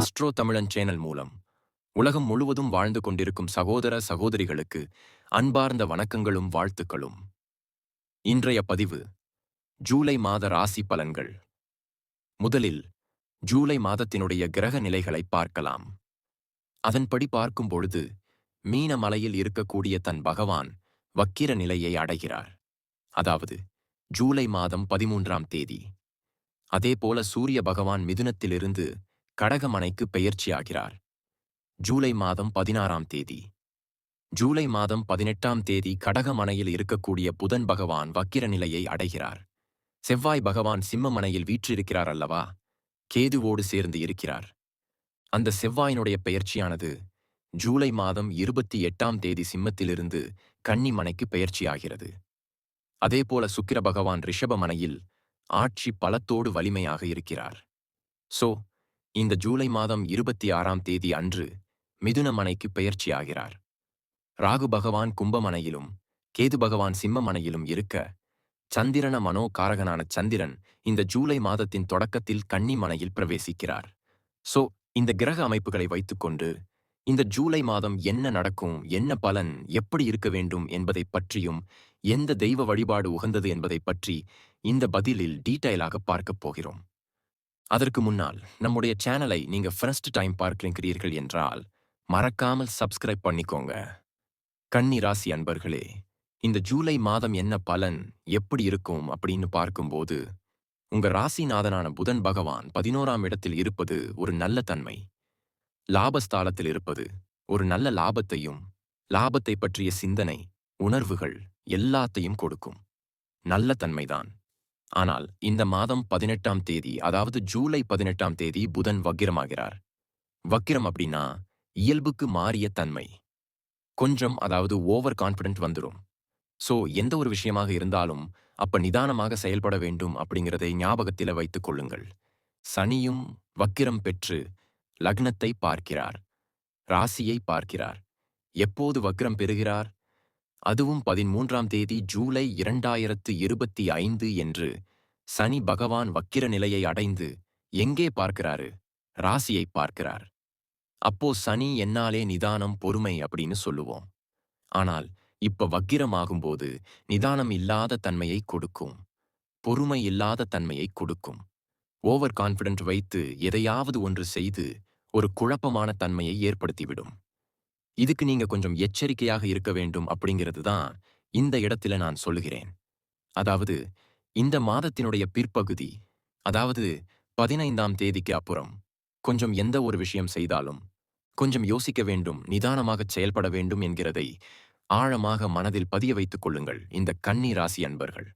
Astro தமிழன் channel மூலம். உலகம் முழுவதும் வாழ்ந்து கொண்டிருக்கும் சகோதர சகோதரிகளுக்கு அன்பார்ந்த வணக்கங்களும் வாழ்த்துக்களும். இன்றைய பதிவு ஜூலை மாத ராசி பலன்கள். முதலில் ஜூலை மாதத்தினுடைய கிரக நிலைகளை பார்க்கலாம். அதன்படி பார்க்கும் பொழுது மீன மலையில் இருக்கக்கூடிய தன் பகவான் வக்கிர நிலையை அடைகிறார். அதாவது ஜூலை மாதம் பதிமூன்றாம் தேதி. அதேபோல சூரிய பகவான் மிதுனத்திலிருந்து கடகமனைக்கு பெயர்ச்சியாகிறார். ஜூலை மாதம் பதினாறாம் தேதி. ஜூலை மாதம் பதினெட்டாம் தேதி கடகமனையில் இருக்கக்கூடிய புதன் பகவான் வக்கிர நிலையை அடைகிறார். செவ்வாய் பகவான் சிம்மமனையில் வீற்றிருக்கிறார் அல்லவா? கேதுவோடு சேர்ந்து இருக்கிறார். அந்த செவ்வாயினுடைய பெயர்ச்சியானது ஜூலை மாதம் இருபத்தி எட்டாம் தேதி சிம்மத்திலிருந்து கன்னிமனைக்கு பெயர்ச்சியாகிறது. அதேபோல சுக்கிர பகவான் ரிஷபமனையில் ஆட்சி பலத்தோடு வலிமையாக இருக்கிறார். சோ இந்த ஜூலை மாதம் இருபத்தி ஆறாம் தேதி அன்று மிதுனமனைக்கு பெயர்ச்சியாகிறார். ராகு பகவான் கும்பமனையிலும் கேது பகவான் சிம்மமனையிலும் இருக்க சந்திரன மனோ காரகனான சந்திரன் இந்த ஜூலை மாதத்தின் தொடக்கத்தில் கன்னிமனையில் பிரவேசிக்கிறார். சோ இந்த கிரக அமைப்புகளை வைத்துக்கொண்டு இந்த ஜூலை மாதம் என்ன நடக்கும் என்ன பலன் எப்படி இருக்க வேண்டும் என்பதைப் பற்றியும் எந்த தெய்வ வழிபாடு உகந்தது என்பதைப் பற்றி இந்த பதிலில் டீட்டெயிலாக பார்க்கப் போகிறோம். அதற்கு முன்னால் நம்முடைய சேனலை நீங்க ஃபர்ஸ்ட் டைம் பார்க்கிறீர்கள் என்றால் மறக்காமல் சப்ஸ்கிரைப் பண்ணிக்கோங்க. கன்னி ராசி அன்பர்களே இந்த ஜூலை மாதம் என்ன பலன் எப்படி இருக்கும் அப்படின்னு பார்க்கும்போது உங்க ராசிநாதனான புதன் பகவான் பதினோராம் இடத்தில் இருப்பது ஒரு நல்ல தன்மை. லாபஸ்தாலத்தில் இருப்பது ஒரு நல்ல லாபத்தையும் லாபத்தை பற்றிய சிந்தனை உணர்வுகள் எல்லாத்தையும் கொடுக்கும். நல்ல தன்மைதான். ஆனால் இந்த மாதம் பதினெட்டாம் தேதி அதாவது ஜூலை பதினெட்டாம் தேதி புதன் வக்கிரமாகிறார். வக்கிரம் அப்படின்னா இயல்புக்கு மாறிய தன்மை. கொஞ்சம் அதாவது ஓவர் கான்ஃபிடென்ட் வந்துடும் சோ எந்த ஒரு விஷயமாக இருந்தாலும் அப்ப நிதானமாக செயல்பட வேண்டும் அப்படிங்கிறதை ஞாபகத்தில வைத்துக் கொள்ளுங்கள். சனியும் வக்கிரம் பெற்று லக்னத்தை பார்க்கிறார். ராசியை பார்க்கிறார். எப்போது வக்ரம் பெறுகிறார்? அதுவும் பதிமூன்றாம் தேதி ஜூலை இரண்டாயிரத்து இருபத்தி ஐந்து என்று சனி பகவான் வக்கிர நிலையை அடைந்து எங்கே பார்க்கிறாரு? ராசியை பார்க்கிறார். அப்போ சனி என்னாலே நிதானம் பொறுமை அப்படின்னு சொல்லுவோம். ஆனால் இப்ப வக்கிரமாகும்போது நிதானம் இல்லாத தன்மையை கொடுக்கும். பொறுமை இல்லாத தன்மையை கொடுக்கும். ஓவர் கான்ஃபிடென்ட் வைத்து எதையாவது ஒன்று செய்து ஒரு குழப்பமான தன்மையை ஏற்படுத்திவிடும். இதுக்கு நீங்க கொஞ்சம் எச்சரிக்கையாக இருக்க வேண்டும் அப்படிங்கிறது தான் இந்த இடத்துல நான் சொல்லுகிறேன். அதாவது இந்த மாதத்தினுடைய பிற்பகுதி அதாவது பதினைந்தாம் தேதிக்கு அப்புறம் கொஞ்சம் எந்த ஒரு விஷயம் செய்தாலும் கொஞ்சம் யோசிக்க வேண்டும் நிதானமாக செயல்பட வேண்டும் என்கிறதை ஆழமாக மனதில் பதிய வைத்துக் கொள்ளுங்கள் இந்த கன்னி ராசி அன்பர்கள்.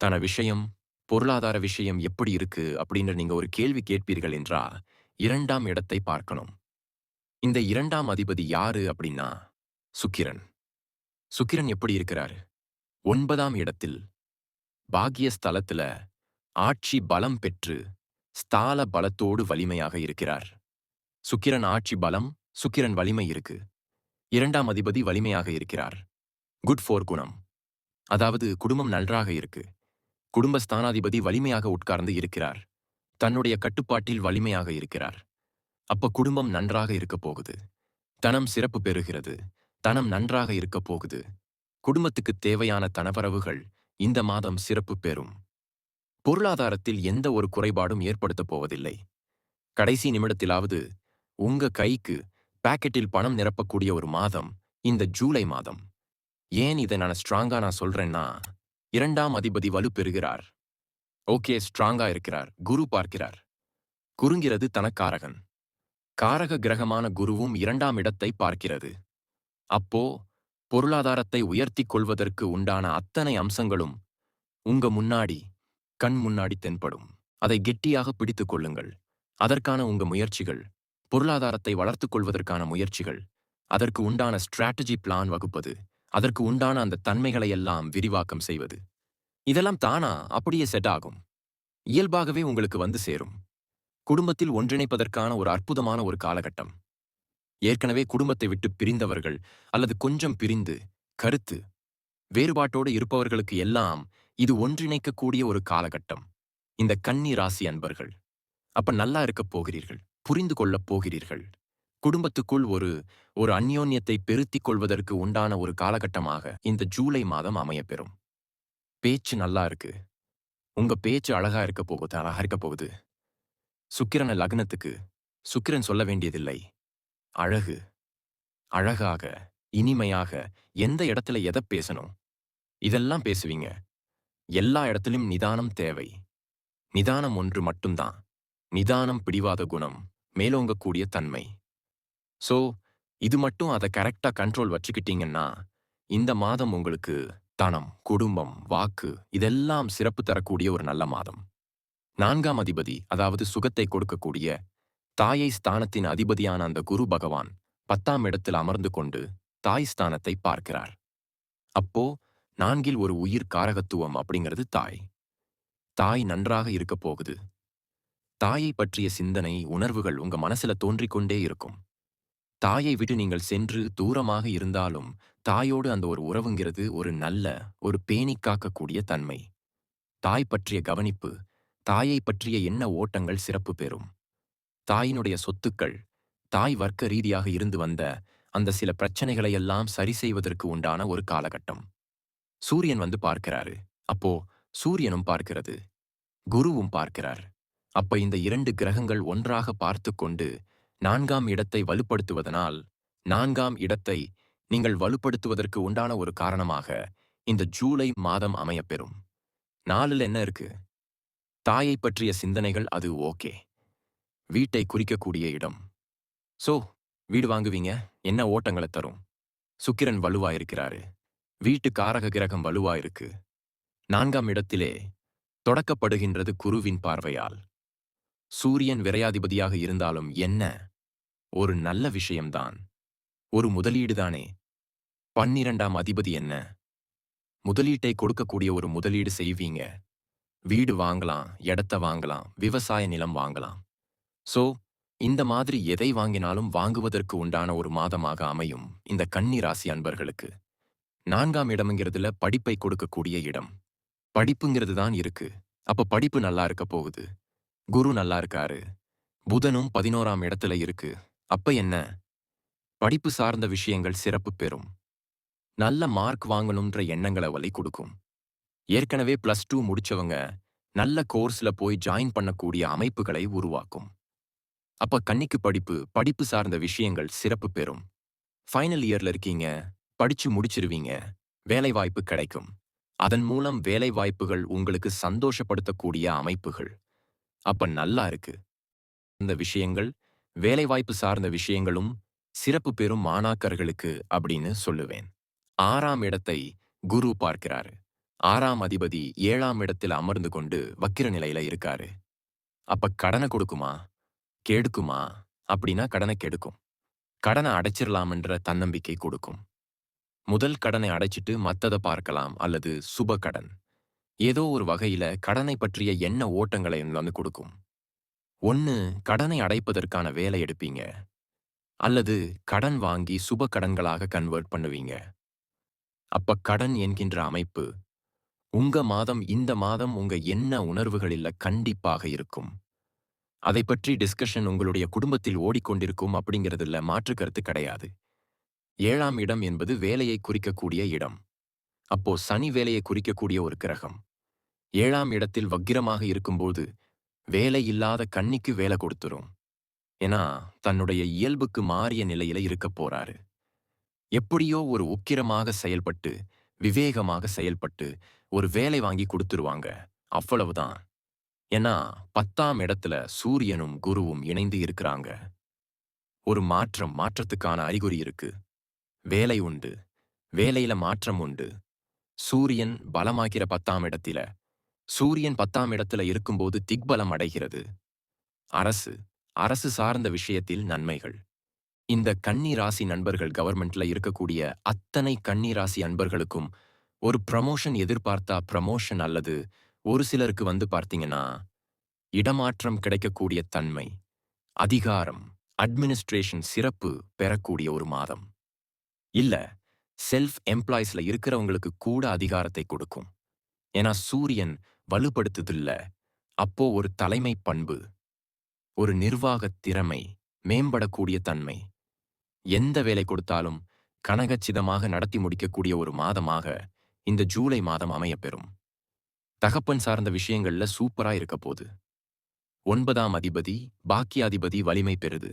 தன விஷயம் பொருளாதார விஷயம் எப்படி இருக்கு அப்படின்னு நீங்க ஒரு கேள்வி கேட்பீர்கள் என்றா இரண்டாம் இடத்தை பார்க்கணும். இந்த இரண்டாம் அதிபதி யாரு அப்படின்னா சுக்கிரன். சுக்கிரன் எப்படி இருக்கிறாரு? ஒன்பதாம் இடத்தில் பாக்கிய ஸ்தலத்துல ஆட்சி பலம் பெற்று ஸ்தால பலத்தோடு வலிமையாக இருக்கிறார். சுக்கிரன் ஆட்சி பலம் சுக்கிரன் வலிமை இருக்கு. இரண்டாம் அதிபதி வலிமையாக இருக்கிறார். குட் ஃபோர் குணம். அதாவது குடும்பம் நன்றாக இருக்கு. குடும்ப ஸ்தானாதிபதி வலிமையாக உட்கார்ந்து இருக்கிறார். தன்னுடைய கட்டுப்பாட்டில் வலிமையாக இருக்கிறார். அப்ப குடும்பம் நன்றாக இருக்கப் போகுது. தனம் சிறப்பு பெறுகிறது. தனம் நன்றாக இருக்கப் போகுது. குடும்பத்துக்கு தேவையான தனவரவுகள் இந்த மாதம் சிறப்பு பெறும். பொருளாதாரத்தில் எந்த ஒரு குறைபாடும் ஏற்படுத்தப் போவதில்லை. கடைசி நிமிடத்திலாவது உங்க கைக்கு பாக்கெட்டில் பணம் நிரப்பக்கூடிய ஒரு மாதம் இந்த ஜூலை மாதம். ஏன் இதை நான் ஸ்ட்ராங்கா நான் சொல்றேன்னா இரண்டாம் அதிபதி வலு பெறுகிறார். ஓகே ஸ்ட்ராங்கா இருக்கிறார். குரு பார்க்கிறார். குறுங்கிறது தனக்காரகன். காரக கிரகமான குருவும் இரண்டாம் இடத்தை பார்க்கிறது. அப்போ பொருளாதாரத்தை உயர்த்திக் கொள்வதற்கு உண்டான அத்தனை அம்சங்களும் உங்க முன்னாடி கண் முன்னாடி தென்படும். அதை கெட்டியாக பிடித்துக் கொள்ளுங்கள். அதற்கான உங்க முயற்சிகள் பொருளாதாரத்தை வளர்த்துக் கொள்வதற்கான முயற்சிகள் அதற்கு உண்டான ஸ்ட்ராட்டஜி பிளான் வகுப்பது அதற்கு உண்டான அந்த தன்மைகளை எல்லாம் விரிவாக்கம் செய்வது. இதெல்லாம் தானா? அப்படியே செட் ஆகும். இயல்பாகவே உங்களுக்கு வந்து சேரும். குடும்பத்தில் ஒன்றிணைப்பதற்கான ஒரு அற்புதமான ஒரு காலகட்டம். ஏற்கனவே குடும்பத்தை விட்டு பிரிந்தவர்கள் அல்லது கொஞ்சம் பிரிந்து கருத்து வேறுபாட்டோடு இருப்பவர்களுக்கு எல்லாம் இது ஒன்றிணைக்கக்கூடிய ஒரு காலகட்டம். இந்த கன்னி ராசி அன்பர்கள் அப்ப நல்லா இருக்கப் போகிறீர்கள் புரிந்து கொள்ளப் போகிறீர்கள். குடும்பத்துக்குள் ஒரு ஒரு அந்யோன்யத்தை பெருத்திக் கொள்வதற்கு உண்டான ஒரு காலகட்டமாக இந்த ஜூலை மாதம் அமையப்பெறும். பேச்சு நல்லா இருக்கு. உங்க பேச்சு அழகா இருக்க போகுது அழகா இருக்க போகுது. சுக்கிரன லக்னத்துக்கு சுக்கிரன் சொல்ல வேண்டியதில்லை. அழகு. அழகாக இனிமையாக எந்த இடத்துல எதை பேசணும்? இதெல்லாம் பேசுவீங்க. எல்லா இடத்திலும் நிதானம் தேவை. நிதானம் ஒன்று மட்டும்தான். நிதானம் பிடிவாத குணம் மேலோங்கக்கூடிய தன்மை. சோ இது மட்டும் அதை கரெக்டா கண்ட்ரோல் வச்சுக்கிட்டீங்கன்னா இந்த மாதம் உங்களுக்கு தனம் குடும்பம் வாக்கு இதெல்லாம் சிறப்பு தரக்கூடிய ஒரு நல்ல மாதம். நான்காம் அதிபதி அதாவது சுகத்தை கொடுக்கக்கூடிய தாயை ஸ்தானத்தின் அதிபதியான அந்த குரு பகவான் பத்தாம் இடத்தில் அமர்ந்து கொண்டு தாய் ஸ்தானத்தை பார்க்கிறார். அப்போ நான்கில் ஒரு உயிர் காரகத்துவம் அப்படிங்கிறது தாய். தாய் நன்றாக இருக்க போகுது. தாயை பற்றிய சிந்தனை உணர்வுகள் உங்க மனசுல தோன்றிக் கொண்டே இருக்கும். தாயை விட்டு நீங்கள் சென்று தூரமாக இருந்தாலும் தாயோடு அந்த ஒரு உறவுங்கிறது ஒரு நல்ல ஒரு பேணி காக்கக்கூடிய தன்மை. தாய் பற்றிய கவனிப்பு தாயை பற்றிய என்ன ஓட்டங்கள் சிறப்பு பெறும்? தாயினுடைய சொத்துக்கள் தாய் வர்க்க ரீதியாக இருந்து வந்த அந்த சில பிரச்சனைகளையெல்லாம் சரி செய்வதற்கு உண்டான ஒரு காலகட்டம். சூரியன் வந்து பார்க்கிறாரு. அப்போ சூரியனும் பார்க்கிறது. குருவும் பார்க்கிறார். அப்ப இந்த இரண்டு கிரகங்கள் ஒன்றாக பார்த்து கொண்டு நான்காம் இடத்தை வலுப்படுத்துவதனால் நான்காம் இடத்தை நீங்கள் வலுப்படுத்துவதற்கு உண்டான ஒரு காரணமாக இந்த ஜூலை மாதம் அமையப்பெறும் நாளில் என்ன இருக்கு? தாயை பற்றிய சிந்தனைகள் அது ஓகே. வீட்டை குறிக்கக்கூடிய இடம். சோ வீடு வாங்குவீங்க? என்ன ஓட்டங்களை தரும்? சுக்கிரன் வலுவா இருக்கிறாரு வீட்டு காரக கிரகம் வலுவா இருக்கு நான்காம் இடத்திலே தொடக்கப்படுகின்றது குருவின் பார்வையால். சூரியன் விரையாதிபதியாக இருந்தாலும் என்ன? ஒரு நல்ல விஷயம்தான். ஒரு முதலீடுதானே? பன்னிரண்டாம் அதிபதி என்ன? முதலீட்டை கொடுக்கக்கூடிய ஒரு முதலீடு செய்வீங்க. வீடு வாங்கலாம் இடத்த வாங்கலாம் விவசாய நிலம் வாங்கலாம். சோ இந்த மாதிரி எதை வாங்கினாலும் வாங்குவதற்கு உண்டான ஒரு மாதமாக அமையும் இந்த கன்னி ராசி அன்பர்களுக்கு. நான்காம் இடம்ங்கிறதுல படிப்பை கொடுக்கக்கூடிய இடம். படிப்புங்கிறது தான் இருக்கு. அப்ப படிப்பு நல்லா இருக்க போகுது. குரு நல்லா இருக்காரு. புதனும் பதினோராம் இடத்துல இருக்கு. அப்ப என்ன? படிப்பு சார்ந்த விஷயங்கள் சிறப்பு பெறும். நல்ல மார்க் வாங்கணுன்ற எண்ணங்களை வலி கொடுக்கும். ஏற்கனவே பிளஸ் டூ முடிச்சவங்க நல்ல கோர்ஸ்ல போய் ஜாயின் பண்ணக்கூடிய அமைப்புகளை உருவாக்கும். அப்ப கன்னிக்கு படிப்பு படிப்பு சார்ந்த விஷயங்கள் சிறப்பு பெறும். ஃபைனல் இயர்ல இருக்கீங்க படிச்சு முடிச்சிருவீங்க வேலைவாய்ப்பு கிடைக்கும். அதன் மூலம் வேலைவாய்ப்புகள் உங்களுக்கு சந்தோஷப்படுத்தக்கூடிய அமைப்புகள். அப்ப நல்லா இருக்கு. இந்த விஷயங்கள் வேலைவாய்ப்பு சார்ந்த விஷயங்களும் சிறப்பு பெறும் மாணாக்கர்களுக்கு அப்படின்னு சொல்லுவேன். ஆறாம் இடத்தை குரு பார்க்கிறாரு. ஆறாம் அதிபதி ஏழாம் இடத்தில் அமர்ந்து கொண்டு வக்கிர நிலையில இருக்காரு. அப்ப கடனை கொடுக்குமா? கெடுக்குமா? அப்படின்னா கடனை கெடுக்கும். கடனை அடைச்சிடலாம்ன்ற தன்னம்பிக்கை கொடுக்கும். முதல் கடனை அடைச்சிட்டு மத்தத பார்க்கலாம் அல்லது சுப கடன். ஏதோ ஒரு வகையில கடனை பற்றிய எண்ண ஓட்டங்களை வந்து கொடுக்கும். ஒன்னு கடனை அடைப்பதற்கான வேலை எடுப்பீங்க. அல்லது கடன் வாங்கி சுப கடன்களாக கன்வெர்ட் பண்ணுவீங்க. அப்ப கடன் என்கின்ற அமைப்பு உங்க மாதம் இந்த மாதம் உங்க என்ன உணர்வுகளில் கண்டிப்பாக இருக்கும். அதை பற்றி டிஸ்கஷன் உங்களுடைய குடும்பத்தில் ஓடிக்கொண்டிருக்கும் அப்படிங்கிறதுல மாற்று கருத்து கிடையாது. ஏழாம் இடம் என்பது வேலையை குறிக்கக்கூடிய இடம். அப்போ சனி வேலையை குறிக்கக்கூடிய ஒரு கிரகம். ஏழாம் இடத்தில் வக்கிரமாக இருக்கும்போது வேலை இல்லாத கண்ணிக்கு வேலை கொடுத்துரும். ஏன்னா தன்னுடைய இயல்புக்கு மாறிய நிலையில இருக்க போறாரு. எப்படியோ ஒரு உக்கிரமாக செயல்பட்டு விவேகமாக செயல்பட்டு ஒரு வேலை வாங்கி கொடுத்துருவாங்க. அவ்வளவுதான். ஏன்னா பத்தாம் இடத்துல சூரியனும் குருவும் இணைந்து இருக்கிறாங்க. ஒரு மாற்றம் மாற்றத்துக்கான அறிகுறி இருக்கு. வேலை உண்டு. வேலையில மாற்றம் உண்டு. சூரியன் பலமாக்கிற பத்தாம் இடத்தில. சூரியன் பத்தாம் இடத்துல இருக்கும்போது திக்பலம் அடைகிறது. அரசு. அரசு சார்ந்த விஷயத்தில் நன்மைகள். இந்த கன்னி ராசி நண்பர்கள் கவர்மெண்ட்ல இருக்கக்கூடிய அத்தனை கன்னி ராசி அன்பர்களுக்கும் ஒரு ப்ரமோஷன் எதிர்பார்த்தா ப்ரமோஷன் அல்லது ஒரு சிலருக்கு வந்து பார்த்தீங்கன்னா இடமாற்றம் கிடைக்கக்கூடிய தன்மை அதிகாரம் அட்மினிஸ்ட்ரேஷன் சிறப்பு பெறக்கூடிய ஒரு மாதம். இல்ல செல்ஃப் எம்ப்ளாய்ஸ்ல இருக்கிறவங்களுக்கு கூட அதிகாரத்தை கொடுக்கும். ஏன்னா சூரியன் வலுப்படுத்துதில்ல. அப்போ ஒரு தலைமை பண்பு ஒரு நிர்வாகத் திறமை மேம்படக்கூடிய தன்மை. எந்த வேலை கொடுத்தாலும் கனகச்சிதமாக நடத்தி முடிக்கக்கூடிய ஒரு மாதமாக இந்த ஜூலை மாதம் அமையப்பெறும். தகப்பன் சார்ந்த விஷயங்கள்ல சூப்பரா இருக்க போது ஒன்பதாம் அதிபதி பாக்கியாதிபதி வலிமை பெறுது.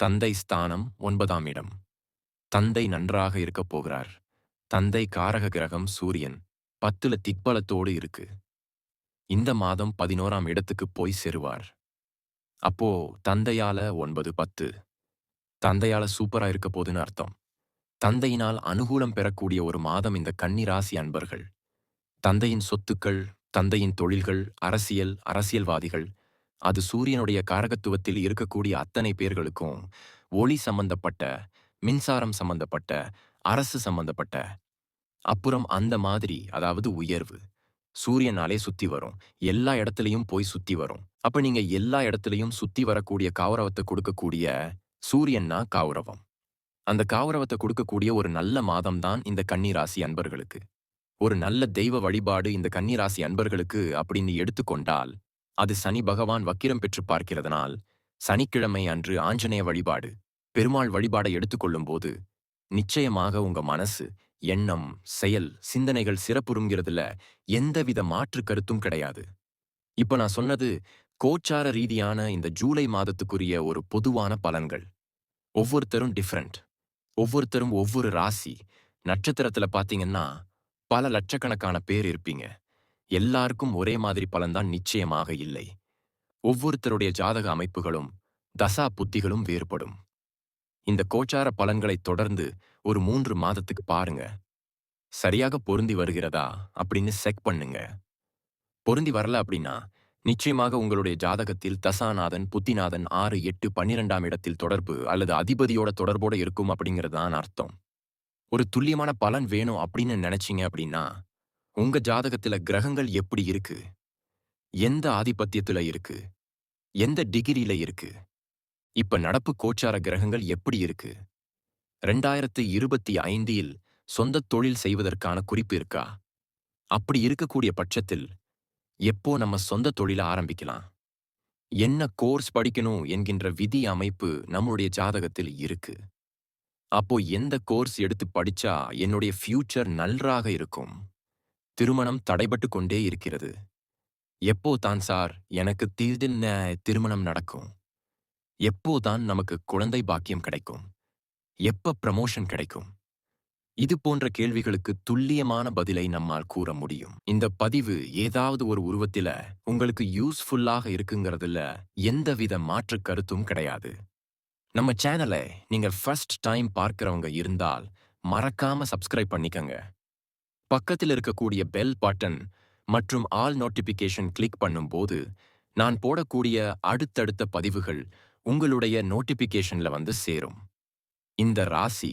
தந்தை ஸ்தானம் ஒன்பதாம் இடம். தந்தை நன்றாக இருக்கப் போகிறார். தந்தை காரக கிரகம் சூரியன். பத்துல திக்பலத்தோடு இருக்கு. இந்த மாதம் பதினோராம் இடத்துக்கு போய் சேருவார். அப்போ தந்தையால ஒன்பது பத்து. தந்தையால சூப்பரா இருக்க போதுன்னு அர்த்தம். தந்தையினால் அனுகூலம் பெறக்கூடிய ஒரு மாதம் இந்த கன்னிராசி அன்பர்கள். தந்தையின் சொத்துக்கள் தந்தையின் தொழில்கள் அரசியல் அரசியல்வாதிகள் அது சூரியனுடைய காரகத்துவத்தில் இருக்கக்கூடிய அத்தனை பேர்களுக்கும் ஒளி சம்பந்தப்பட்ட மின்சாரம் சம்பந்தப்பட்ட அரசு சம்பந்தப்பட்ட அப்புறம் அந்த மாதிரி அதாவது உயர்வு. சூரியனாலே சுத்தி வரும். எல்லா இடத்துலையும் போய் சுத்தி வரும். அப்ப நீங்க எல்லா இடத்துலயும் சுத்தி வரக்கூடிய கௌரவத்தை கொடுக்கக்கூடிய சூரியன்னா கௌரவம் அந்த கௌரவத்தை கொடுக்கக்கூடிய ஒரு நல்ல மாதம் தான் இந்த கன்னிராசி அன்பர்களுக்கு. ஒரு நல்ல தெய்வ வழிபாடு இந்த கன்னிராசி அன்பர்களுக்கு அப்படின்னு எடுத்துக்கொண்டால் அது சனி பகவான் வக்கிரம் பெற்று பார்க்கிறதுனால் சனிக்கிழமை அன்று ஆஞ்சநேய வழிபாடு பெருமாள் வழிபாடை எடுத்துக்கொள்ளும்போது நிச்சயமாக உங்க மனசு எண்ணம் செயல் சிந்தனைகள் சிறப்புறுங்கிறதுல எந்தவித மாற்று கருத்தும் கிடையாது. இப்ப நான் சொன்னது கோச்சார ரீதியான இந்த ஜூலை மாதத்துக்குரிய ஒரு பொதுவான பலன்கள். ஒவ்வொருத்தரும் டிஃப்ரெண்ட் ஒவ்வொருத்தரும் ஒவ்வொரு ராசி. நட்சத்திரத்துல பாத்தீங்கன்னா பல லட்சக்கணக்கான பேர் இருப்பீங்க. எல்லாருக்கும் ஒரே மாதிரி பலன்தான் நிச்சயமாக இல்லை. ஒவ்வொருத்தருடைய ஜாதக அமைப்புகளும் தசா புத்திகளும் வேறுபடும். இந்த கோச்சார பலன்களை தொடர்ந்து ஒரு மூன்று மாதத்துக்கு பாருங்க. சரியாக பொருந்தி வருகிறதா அப்படின்னு செக் பண்ணுங்க. பொருந்தி வரல அப்படின்னா நிச்சயமாக உங்களுடைய ஜாதகத்தில் தசாநாதன் புத்திநாதன் ஆறு எட்டு பன்னிரெண்டாம் இடத்தில் தொடர்பு அல்லது அதிபதியோட தொடர்போட இருக்கும் அப்படிங்கிறது தான் அர்த்தம். ஒரு துல்லியமான பலன் வேணும் அப்படின்னு நினைச்சிங்க அப்படின்னா உங்க ஜாதகத்துல கிரகங்கள் எப்படி இருக்கு? எந்த ஆதிபத்தியத்துல இருக்கு? எந்த டிகிரியில இருக்கு? இப்ப நடப்பு கோச்சார கிரகங்கள் எப்படி இருக்கு? ரெண்டாயிரத்து இருபத்தி ஐந்தில் சொந்த தொழில் செய்வதற்கான குறிப்பு இருக்கா? அப்படி இருக்கக்கூடிய பட்சத்தில் எப்போ நம்ம சொந்த தொழில ஆரம்பிக்கலாம்? என்ன கோர்ஸ் படிக்கணும் என்கின்ற விதி அமைப்பு நம்முடைய ஜாதகத்தில் இருக்கு. அப்போ எந்த கோர்ஸ் எடுத்து படிச்சா என்னுடைய ஃபியூச்சர் நன்றாக இருக்கும்? திருமணம் தடைபட்டு கொண்டே இருக்கிறது. எப்போ தான் சார் எனக்கு தீர்தில் திருமணம் நடக்கும்? எப்போ தான் நமக்கு குழந்தை பாக்கியம் கிடைக்கும்? எப்ப ப்ரமோஷன் கிடைக்கும்? இது போன்ற கேள்விகளுக்கு துல்லியமான பதிலை நம்மால் கூற முடியும். இந்த பதிவு ஏதாவது ஒரு உருவத்தில உங்களுக்கு யூஸ்ஃபுல்லாக இருக்குங்கிறதுல எந்தவித மாற்று கருத்தும் கிடையாது. நம்ம சேனலை நீங்க ஃபர்ஸ்ட் டைம் பார்க்கறவங்க இருந்தால் மறக்காம சப்ஸ்கிரைப் பண்ணிக்கங்க. பக்கத்தில் இருக்கக்கூடிய பெல் பட்டன் மற்றும் ஆல் நோட்டிபிகேஷன் கிளிக் பண்ணும்போது நான் போடக்கூடிய அடுத்தடுத்த பதிவுகள் உங்களுடைய நோட்டிபிகேஷன்ல வந்து சேரும். இந்த ராசி